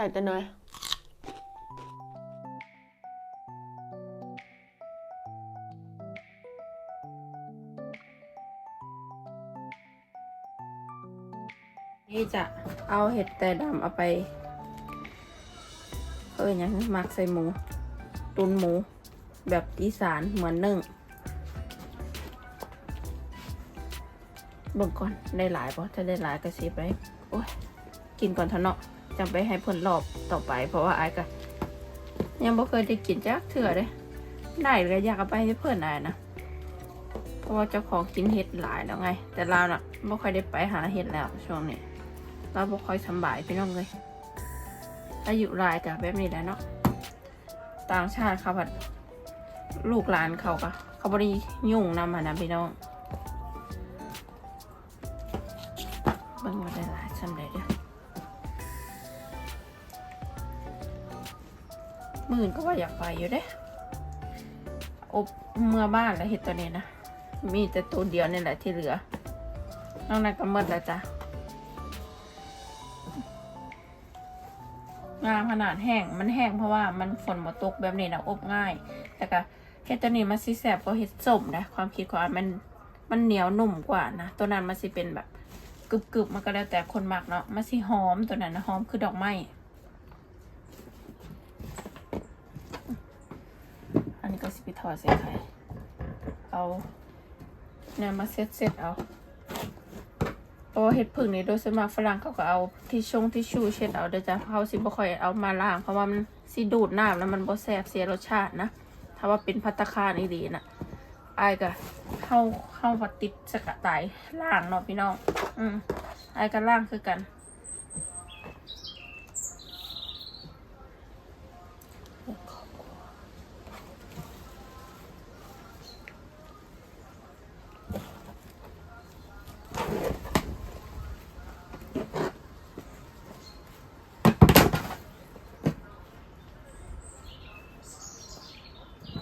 ใส่แต่เนยนี่จะเอาเห็ดแต่ดำเอาไป เออยังหมักใส่หมู ตุนหมู แบบอีสานเหมือนนึ่งเบิ่งก่อนได้หลายปะถ้าได้หลายก็สิไปโอ้ย กินก่อนเถอะเนาะ จำไปให้เพิ่นรอบต่อไป เพราะว่าไอ้ก็ยังบ่เคยได้กินจักเถื่อเลยได้ก็อยากเอาไปให้เพิ่นได้นะเพราะว่าเจ้าของกินเห็ดหลายแล้วไง แต่เราน่ะบ่ค่อยได้ไปหาเห็ดแล้วช่วงนี้เราบ่ค่อยสำบายพี่น้องเลยอายุหลายกับแบบนี้แหละเนาะต่างชาติเขาผัดลูกหลานเขาก็เขาบริยุ่งนำอะนะพี่น้อง มื่นก็ว่าอยากไปอยู่เด้อบเมื่อบ้านแล้วเห็ดตัวนี้นะ มีแต่ตัวเดียวนี่แหละที่เหลือนอกนั้นก็หมดแล้วจ้ะงามขนาดแห้ง มันแห้งเพราะว่ามันฝนมาตกแบบนี้นะอบง่าย แต่ก็เห็ดตัวนี้มันสิแสบกว่าเห็ดส้มนะ ความคิดของอันมันมันเหนียวนุ่มกว่านะ ตัวนั้นมันสิเป็นแบบกรึบกรึบๆมันก็แล้วแต่คนมักเนาะ มันสิหอมตัวนั้นนะหอมคือดอกไม้ อันนี้ ก็สิไปถอดเส้นไข่เอาเนี่ยมาเซ็ตเซ็ตเอาเพราะเห็ดผึ่งนี่โดยส่วนมากฝรั่งเขาก็เอาที่ชงที่ชูเช็ดเอาเดี๋ยวจะเขาสิบ่ค่อยเอามาล้างเพราะว่ามันสิดูดน้ำแล้วมันบ่แซบเสียรสชาตินะ ถ้าว่าเป็นพัตตาคารนี่ดีนะอายก็เข้าเข้าวัดติดสกัดไตล่างเนาะพี่น้อง อืมอายก็ล่างคือกัน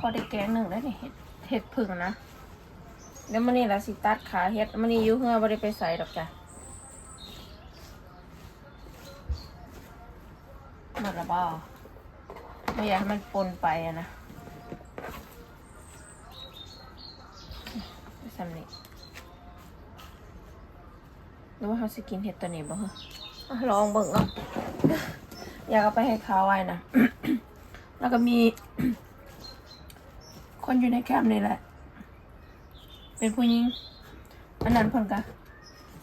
อได้แกงหนึ่งแล้วนี่เห็ดเห็ดผึ่งนะเดี๋ยวมันนี่ละสิตัดขาเห็ดมันนี่ยุ่เหือบ่ได้ไปใส่ดอกจ้ะหมดละบ่ไม่อยากให้มันปนไปอะนะสำนี้หรือว่าเขาสิกินเห็ดตัวนี้บ่เหรออะลองเบิ่งเนาะอยากเอาไปให้เขาไว้นะ แล้วก็มี คนอยู่ในแคมป์นี่แหละ เป็นผู้หญิงอันนั้นเพิ่นก็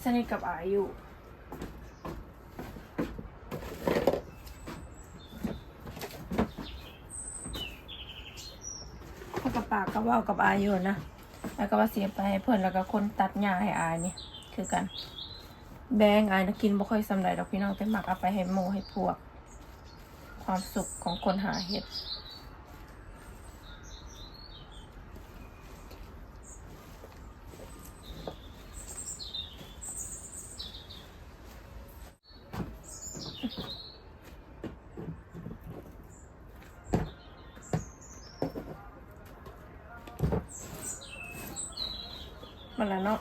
สนิทกับอาอยู่เขากับปากก็เว่ากับอาอยู่นะ แล้วก็ว่าเสียไปให้เพิ่นแล้วก็คนตัดหญ้าให้อายนี่คือกัน แบงอายนะกินบ่ค่อยสำไรดอกพี่น้องแต่หมักเอาไปให้หมูให้พวก ความสุขของคนหาเห็ด มั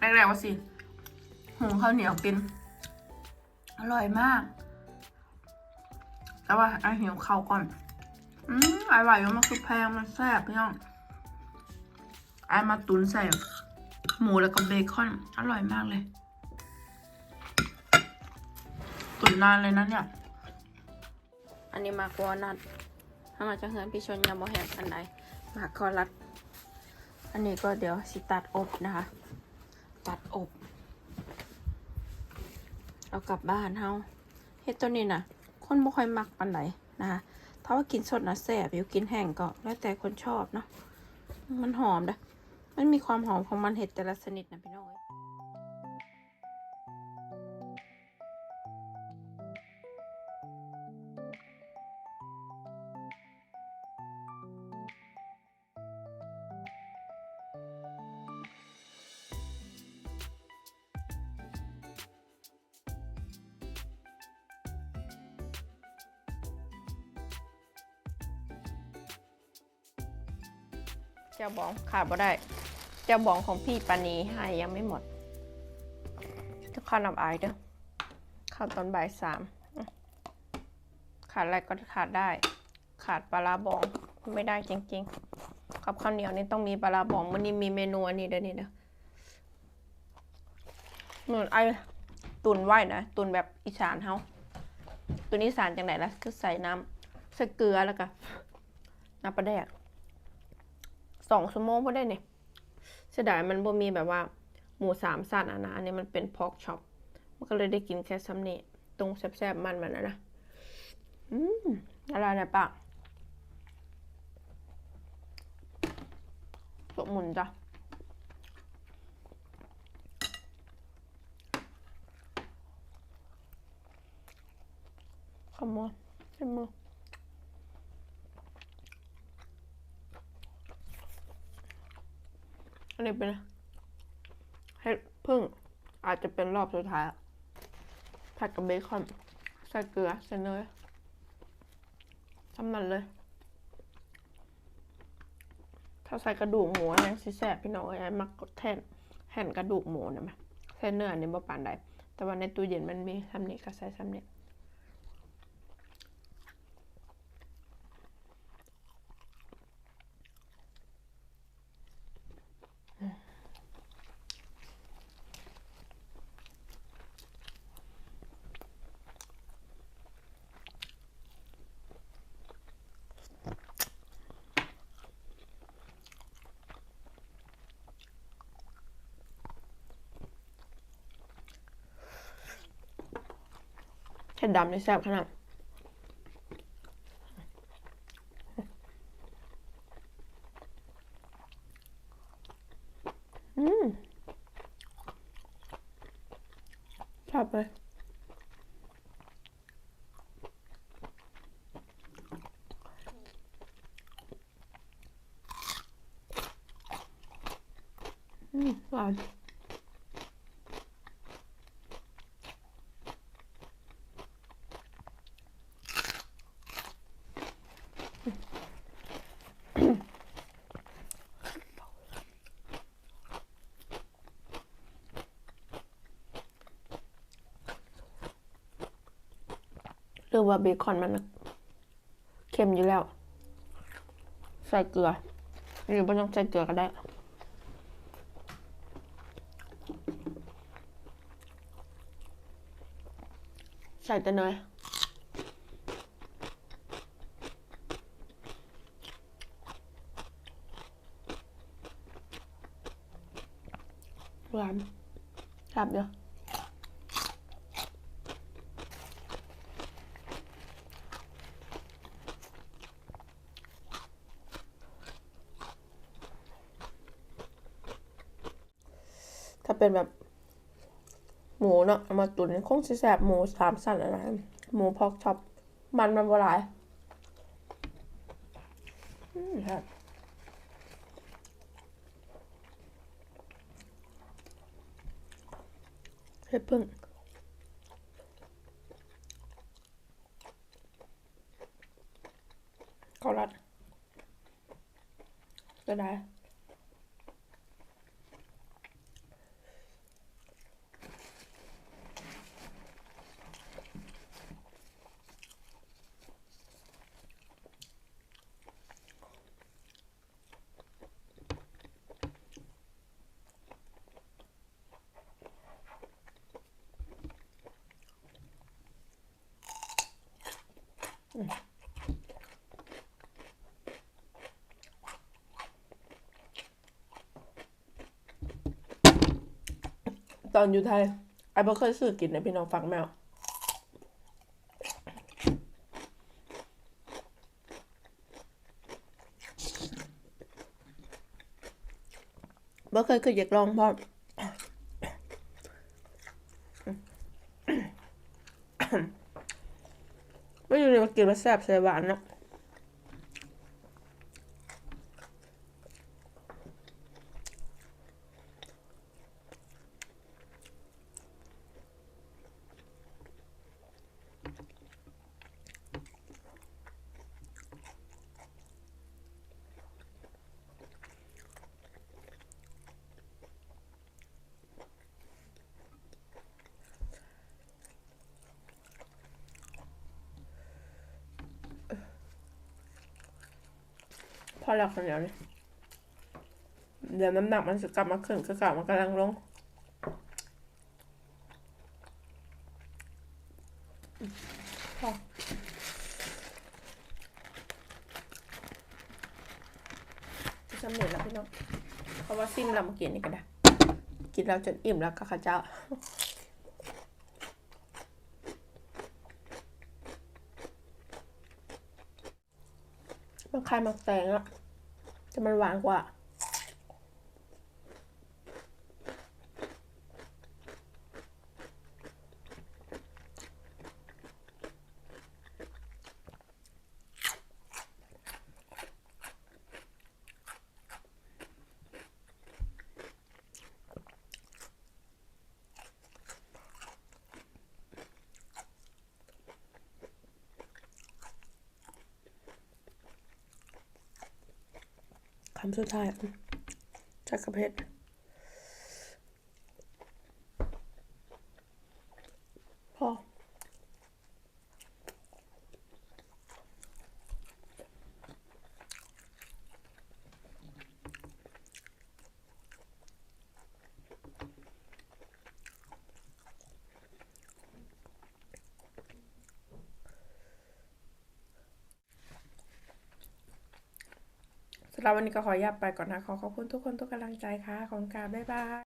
แรกๆว่าสิหุงข้าวเหนียวกินอร่อยมาก แต่ว่าไอหิวข้าวก่อน อืมอร่อยมันคือแพงมันแซ่บพี่น้องไอมาตุนใส่ หมูแล้วก็เบคอน อร่อยมากเลย ตุนนานเลยนะเนี่ย อันนี้มากวอนัทถ้ามาจากเฮือนพี่ชนยำโมแหกอันไหนมากคอรัด อันนี้ก็เดี๋ยวสิตัดอบนะคะ ตัดอบ เอากลับบ้านเฮาเฮ็ดตัวนี้นะคนบ่ค่อยมักปานไหนะคะถ้าถ้าว่ากินสดนะแสบอยู่กินแห้งก็แล้วแต่คนชอบเนาะมันหอมเด้อมันมีความหอมของมันเห็ดแต่ละชนิดนะพี่น้อง จ้าบองขาดบ่ได้เจ้าบองของพี่ปานีให้ยังไม่หมดทุกคนอับอายเด้อข้าวตอนบ่ายสามขาดอะไรก็ขาดได้ ขาดปลาร้าบองไม่ได้จริงๆกับข้าวเหนียวนี่ต้องมีปลาร้าบองมันนี่มีเมนูอันนี้เด้อนี่เด้อหนุนไอตุนไว้นะตุนแบบอีสานเฮาตุนอีสานจังไหนล่ะคือใส่น้ำใส่เกลือแล้วก็น้ำปลาแดก สองชั่วโมงพอได้เนี่ยเสียดายมันบ่มีแบบว่าหมูสามสัตว์อะนะอันนี้มันเป็นพอกช็อปมันก็เลยได้กินแค่ซ้ำนี่ตรงแซ่บๆมันมันนะนะอืมอะไรเนี่ยปากสมุนจ้ะขโมยใช้มื อันนี้เป็นเห็ดพึ่งอาจจะเป็นรอบสุดท้ายอะผัดกับเบคอน ใส่เกลือใส่เนยทำมันเลย ถ้าใส่กระดูกหมูยังสิแสบพี่น้องเอ้ยไอ้มักกดแทนแห่นกระดูกหมูนะมั้ยใส่เนื้ออันนี้บ่ปานใดแต่ว่าในตู้เย็นมันมีทำนี้ก็ใส่ทำนี้ เห็ดดำนี่แซ่บขนาดอืมชอบเลยอืม หรือว่าเบคอนมันเค็มอยู่แล้ว ใส่เกลือ หรือไม่ต้องใส่เกลือก็ได้ใส่แต่เนยหวานครับเดี๋ยว เป็นแบบ หมูเนาะเอามาตุ๋นคงสิแสบหมูสามสันอะไรหมูพอกช็อปมันมันบหลายอืมครับเห็ดพึ่งเกาลัดก็ได้ อนอยู่ไทยไอ้บ่เคยสื่อกินนะพี่น้องฟังแมวบ่เคยคืออยากลองพร้อไม่รู้เลยว่ากินมาแซ่บใส่หวานเนาะ อแล้วคนเดียวเลยเดี๋ยวน้ำหนักมันจะกลับมาขึ้นคือเก่ามันกำลังลงพอจะเหม็นแล้วพี่น้องเพราะว่าซิมเรามากินนี่ก็ได้กินเราจนอิ่มแล้วก็ข้าเจ้ามันคล้ายมักแตงอะ แต่มัน หวานกว่า คำสุดท้ายจักรเพชรพอ สำหรับวันนี้ก็ขออนุญาตไปก่อนนะ ขอขอบคุณทุกคนทุกกำลังใจค่ะ ขอบคุณค่ะบ๊ายบาย